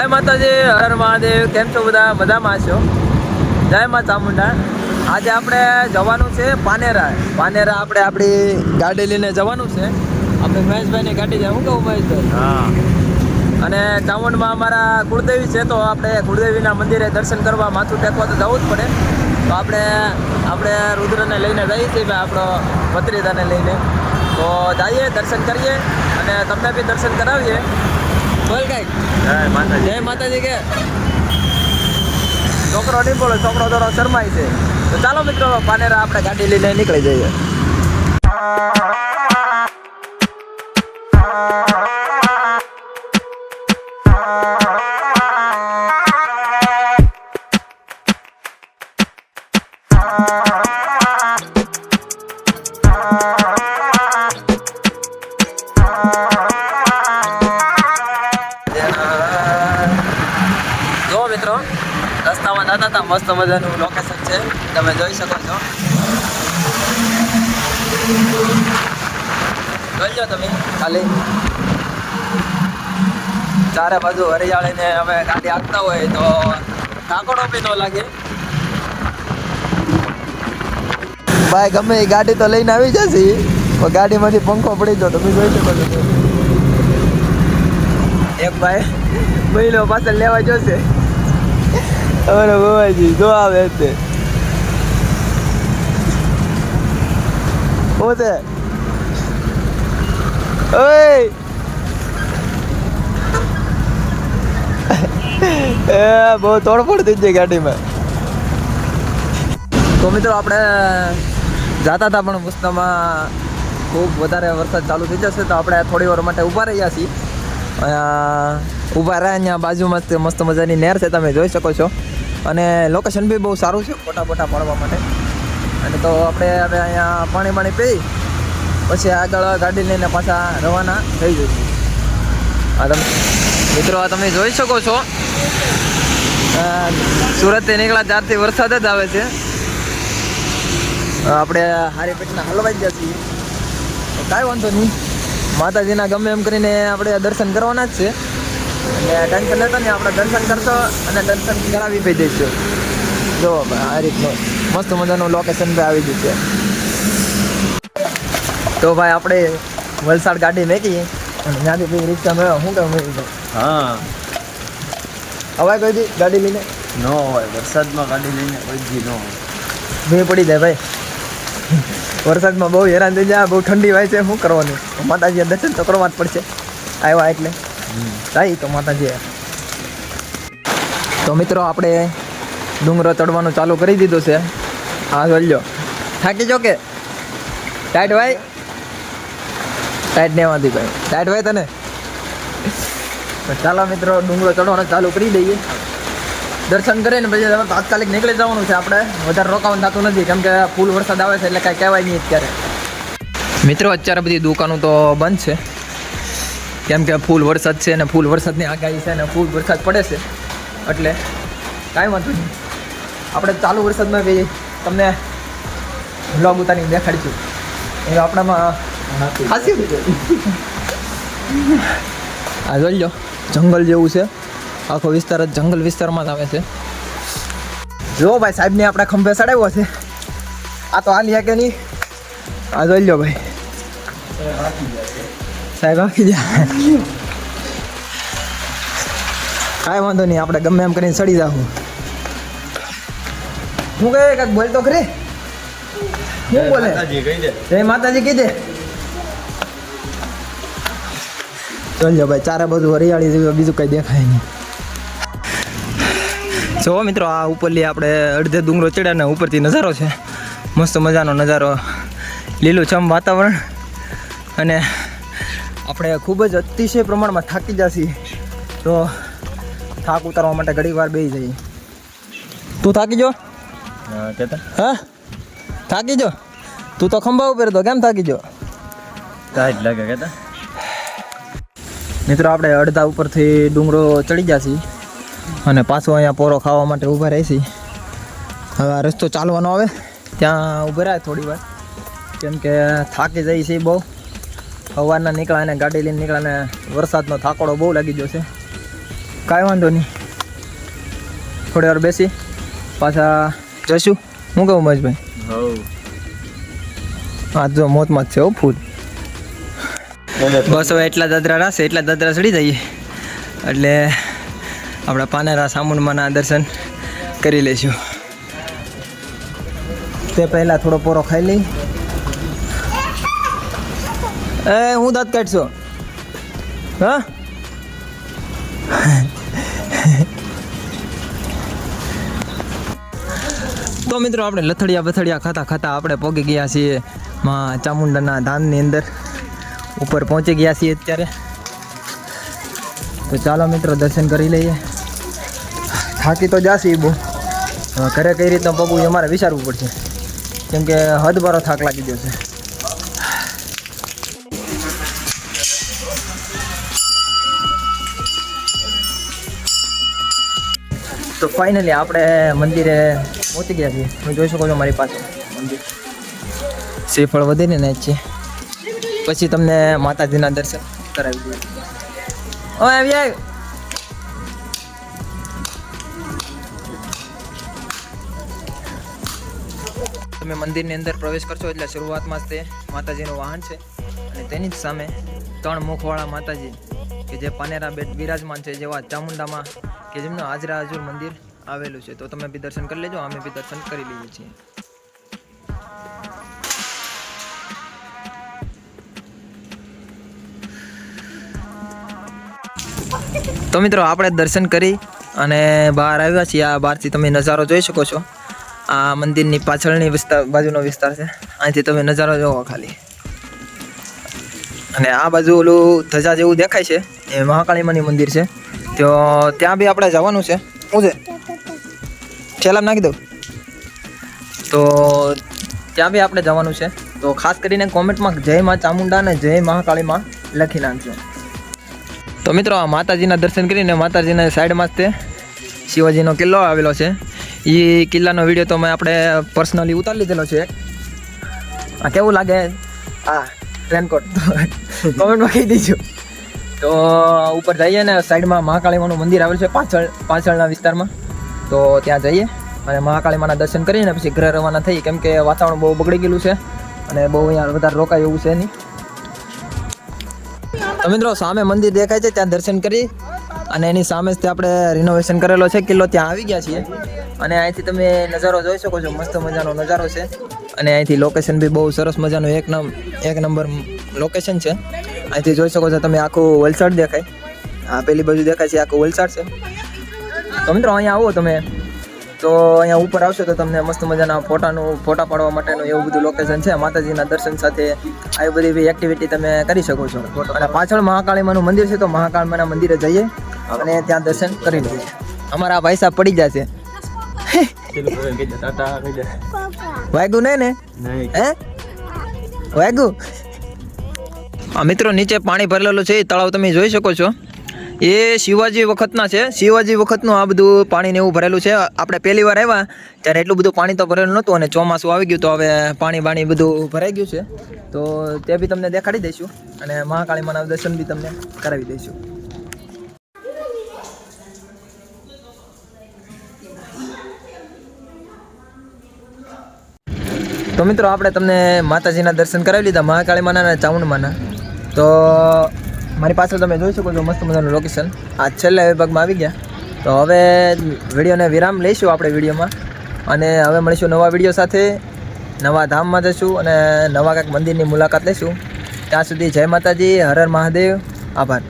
જય માતાજી હર મહાદેવ કેમ છો બધા? મજામાં છો? જય મા ચામુંડા. આજે આપણે જવાનું છે પાનેરા. પાનેરા આપણે આપણી ગાડી લઈને જવાનું છે. આપણે મહેશભાઈની ગાડી જાય હું કહું મહેશભાઈ? હા. અને ચામુંડમાં અમારા કુળદેવી છે તો આપણે કુળદેવીના મંદિરે દર્શન કરવા માથું ટેકવા તો જવું જ પડે. તો આપણે આપણે રુદ્રને લઈને જઈએ છીએ આપણો ભત્રીદાને લઈને. તો જઈએ દર્શન કરીએ અને તમને બી દર્શન કરાવીએ. બોલ કંઈક જય માતાજી. જય માતાજી કે. છોકરો નહીં બોલો છોકરો થોડો શરમાય છે. તો ચાલો મિત્રો પાનેરા આપણે ગાડી લઈને નીકળી જઈએ. મસ્ત મજાનું લોકેશન છે તમે જોઈ શકો છો. જોઈ લો તમે ખાલી. ચારે બાજુ હરિયાળીને અમે ગાડી આપતા હોય તો કાકડો બી ન લાગે. ભાઈ ગમે એ ગાડી તો લઈને આવી જશે. પણ ગાડીમાંથી પંખો પડી ગયો તમે જોઈ શકો છો. એક ભાઈ મહિલો પાછળ લેવા જશે. અમારે બવાજી જો આવે તે છે ઓય એ બહુ તોડફોડ થઈ જાય ગાડીમાં તો મિત્રો, આપણે જાતા હતા, પણ મુસ્તામાં ખૂબ વધારે વરસાદ ચાલુ થઈ જશે, તો આપણે થોડી વાર માટે ઊભા રહ્યા છીએ. ઊભા રહ્યા, અહીંયા બાજુમાં મસ્ત મજાની નહેર છે, તમે જોઈ શકો છો. અને લોકેશન બી બહુ સારું છે, ફોટા ફોટા પાડવા માટે. અને તો આપણે હવે અહીંયા પાણી પાણી પી, પછી આગળ ગાડી લઈને પાછા રવાના થઈ જઈશું આ તમે, મિત્રો, આ તમે જોઈ શકો છો. સુરતથી નીકળ્યા ત્યારથી વરસાદ જ આવે છે. આપણે હારી પેટના હલવાઈ ગયા છીએ. કાંઈ વાંધો નહીં. માતાજીના ગમે એમ કરીને આપણે દર્શન કરવાના જ છે. અને ટેન્શન લેતા ને આપણે દર્શન કરશો અને દર્શન કરાવી પી દઈશું. જો આ રીતનું મસ્ત મજાનું લોકેશન પર આવી ગયું છે. તો ભાઈ આપણે વલસાડ ગાડી મેકી. અને ત્યાંથી પછી રિક્ષા મેળવો શું કહું મેળવી હા. અવાય કોઈ દી? ગાડી લઈને? ન હોય. વરસાદમાં ગાડી લઈને કોઈ જી ન હોય. ભીડ પડી જાય ભાઈ. વરસાદમાં બહુ હેરાન થઈ જાય બહુ ઠંડી હોય છે શું કરવાનું? માતાજી દર્શન તો કરવા જ પડશે. આવ્યા એટલે. જાય તો માતાજી તો મિત્રો આપણે ડુંગરો ચડવાનું ચાલુ કરી દીધું છે. હા જોઈ થાકી જો કે? ટાઈટ ભાઈ? ટાઈટ ને વાંધી ભાઈ. ટાઈટ ભાઈ તને? ચાલો મિત્રો ડુંગરો ચડવાનું ચાલુ કરી દઈએ. દર્શન કરીને પછી હવે તાત્કાલિક નીકળી જવાનું છે આપણે. વધારે રોકાવાનું થતું નથી, કેમ કે ફૂલ વરસાદ આવે છે એટલે કાંઈ કહેવાય નહીં અત્યારે. મિત્રો, અત્યારે બધી દુકાનો તો બંધ છે. કેમ કે ફૂલ વરસાદ છે ને ફૂલ વરસાદની આગાહી છે ને ફૂલ વરસાદ પડે છે. એટલે કાંઈ વાંધો નહીં. આપણે ચાલુ વરસાદમાં બી તમને બ્લોગ ઉતારીને દેખાડીશું. એ આપણામાં ખાસી આ જોઈ લો, જંગલ જેવું છે. આખો વિસ્તાર જ જંગલ વિસ્તારમાં જ આવે છે. જો ભાઈ સાહેબને આપણે ખંભે ચડાવ્યો છે. આ તો હાલી કે નહીં. આ જોઈ લો ભાઈ. સાહેબ આખી જાય કાંઈ વાંધો નહીં આપણે ગમે એમ કરીને ચડી જાઉં હું કહે કાંઈક બોલ તો ખરી. શું બોલે? માતાજી કહી દે. જય માતાજી કીધે ચાલ્યો ભાઈ ચારે બધું હરિયાળી જેવું બીજું કઈ દેખાય નહીં. જો મિત્રો આ ઉપરલી આપણે અડધે ડુંગરો ચડ્યા ને ઉપરથી નજારો છે. મસ્ત મજાનો નજારો. લીલુંછમ વાતાવરણ. અને આપણે ખૂબ જ અતિશય પ્રમાણમાં થાકી જશી તો થાક ઉતારવા માટે ઘણી વાર બેસી જઈએ. તું થાકી જો હા થાકી જો તું તો ખંભા ઉપર તો કેમ થાકી જો ટાઈટ લાગે કેતા. મિત્રો આપણે અડધા ઉપરથી ડુંગરો ચડી જશી અને પાછો અહીંયા પોરો ખાવા માટે ઊભા રહીશી હવે આ રસ્તો ચાલવાનો આવે. ત્યાં ઊભા રહ્યા થોડી વાર. કેમ કે થાકી જાય છે બહુ. સવારના નીકળ્યા અને ગાડી લઈને નીકળ્યા અને વરસાદનો થાકોડો બહુ લાગી ગયો છે. કાંઈ વાંધો નહીં. થોડી વાર બેસી. પાછા જશું હું કહું મજભાઈ હા જો મોતમાં જ છે હો ફૂલ. બસ હવે એટલા દાદરા રાશે એટલા દાદરા ચડી જઈએ. એટલે આપણા પાનેરા સામુંડમાના દર્શન કરી લઈશું. તે પહેલાં થોડો પોરો ખાઈ લઈ. એ, હું દાંત કાઢશો? હા? તો મિત્રો, આપણે લથડિયા બથડિયા ખાતા ખાતા આપણે પહોંચી ગયા છીએ માં ચામુંડાના ધામની અંદર. ઉપર પહોંચી ગયા છીએ અત્યારે. તો ચાલો મિત્રો, દર્શન કરી લઈએ. થાકી તો જાશી બહુ. ઘરે કઈ રીતના પગું એ અમારે વિચારવું પડશે. કેમ કે હદભરો થાક લાગી ગયો છે. તો ફાઇનલી આપણે મંદિરે પહોંચી ગયા છીએ. તમે જોઈ શકો છો મારી પાસે મંદિર. શ્રીફળ વધીને ને છે. પછી તમને માતાજીના દર્શન કરાવી દઈએ. ઓ આવી. તમે મંદિરની અંદર પ્રવેશ કરશો એટલે શરૂઆતમાં જ તે માતાજીનું વાહન છે. અને તેની જ સામે ત્રણ મુખવાળા માતાજી, કે જે પાનેરા બેટ બિરાજમાન છે જેવા ચામુંડામાં, કે જેમનું હાજરા હજુર મંદિર આવેલું છે. તો તમે બી દર્શન કરી લેજો, અમે બી દર્શન કરી લઈએ છીએ. તો મિત્રો, આપણે દર્શન કરી અને બહાર આવ્યા છીએ. આ બહારથી તમે નજારો જોઈ શકો છો. આ મંદિરની પાછળની વિસ્તાર, બાજુનો વિસ્તાર છે. અહીંથી તમે નજારો જોવો ખાલી. અને આ બાજુ ઓલું ધજા જેવું દેખાય છે, એ મહાકાળીમાની મંદિર છે. તો ત્યાં બી આપણે જવાનું છે. શું છે? ઠેલા નાખી દઉં? તો ત્યાં બી આપણે જવાનું છે. તો ખાસ કરીને કોમેન્ટમાં જય મા ચામુંડા અને જય મહાકાળીમાં લખી નાખજો. તો મિત્રો, આ માતાજીના દર્શન કરીને માતાજીના સાઈડમાં જ તે શિવાજીનો કિલ્લો આવેલો છે. એ કિલ્લાનો વીડિયો તો મેં આપણે પર્સનલી ઉતારી લીધેલો છે. આ કેવું લાગે? હા. રેનકોટ કોમેન્ટમાં કહી દીજો. તો ઉપર જઈએ ને સાઈડમાં મહાકાળીમાનું મંદિર આવેલું છે પાછળ પાછળના વિસ્તારમાં. તો ત્યાં જઈએ અને મહાકાળીમાના દર્શન કરીને પછી ઘરે રવાના થઈ કેમ કે વાતાવરણ બહુ બગડી ગયેલું છે અને બહુ અહીંયા વધારે રોકાય એવું છે નહીં. તો મિત્રો સામે મંદિર દેખાય છે ત્યાં દર્શન કરી અને એની સામે જ આપણે રિનોવેશન કરેલો છે. કિલ્લો ત્યાં આવી ગયા છીએ. અને અહીંથી તમે નજારો જોઈ શકો છો. મસ્ત મજાનો નજારો છે. અને અહીંથી લોકેશન બી બહુ સરસ મજાનું. એક નંબર એક નંબર લોકેશન છે. અહીંથી જોઈ શકો છો તમે આખું વલસાડ દેખાય. આ પેલી બાજુ દેખાય છે આખું વલસાડ છે. તો મિત્રો અહીંયા આવો તમે. તો અહીંયા ઉપર આવશો તો તમને મસ્ત મજાના ફોટાનું, ફોટા પાડવા માટેનું એવું બધું લોકેશન છે. માતાજીના દર્શન સાથે આવી બધી બી એક્ટિવિટી તમે કરી શકો છો. અને પાછળ મહાકાળીમાનું મંદિર છે તો મહાકાળીમાના મંદિરે જઈએ અને ત્યાં દર્શન કરી લઈએ. અમારા ભાઈ સાહેબ પડી જશે વાગ્યું નહીં ને હે વાગ્યું આ મિત્રો નીચે પાણી ભરેલું છે એ તળાવ તમે જોઈ શકો છો. એ શિવાજી વખતના છે. શિવાજી વખતનું આ બધું પાણીને એવું ભરેલું છે. આપણે પહેલી વાર આવ્યા ત્યારે એટલું બધું પાણી તો ભરેલું નહોતું અને ચોમાસું આવી ગયું તો હવે પાણી બાણી બધું ભરાઈ ગયું છે. તો તે બી તમને દેખાડી દઈશું અને મહાકાળી માના દર્શન બી તમને કરાવી દઈશું. તો મિત્રો આપણે તમને માતાજીના દર્શન કરાવી લીધા, મહાકાળી માના અને ચામુંડમાના તો મારી પાછળ તમે જોઈ શકો છો મસ્ત મજાનું લોકેશન આ છેલ્લા વિભાગમાં આવી ગયા. તો હવે વિડીયોને વિરામ લઈશું આપણે વિડીયોમાં. અને હવે મળીશું નવા વીડિયો સાથે. નવા ધામમાં જઈશું અને નવા કાંઈક મંદિરની મુલાકાત લઈશું. ત્યાં સુધી જય માતાજી, હર હર મહાદેવ. આભાર.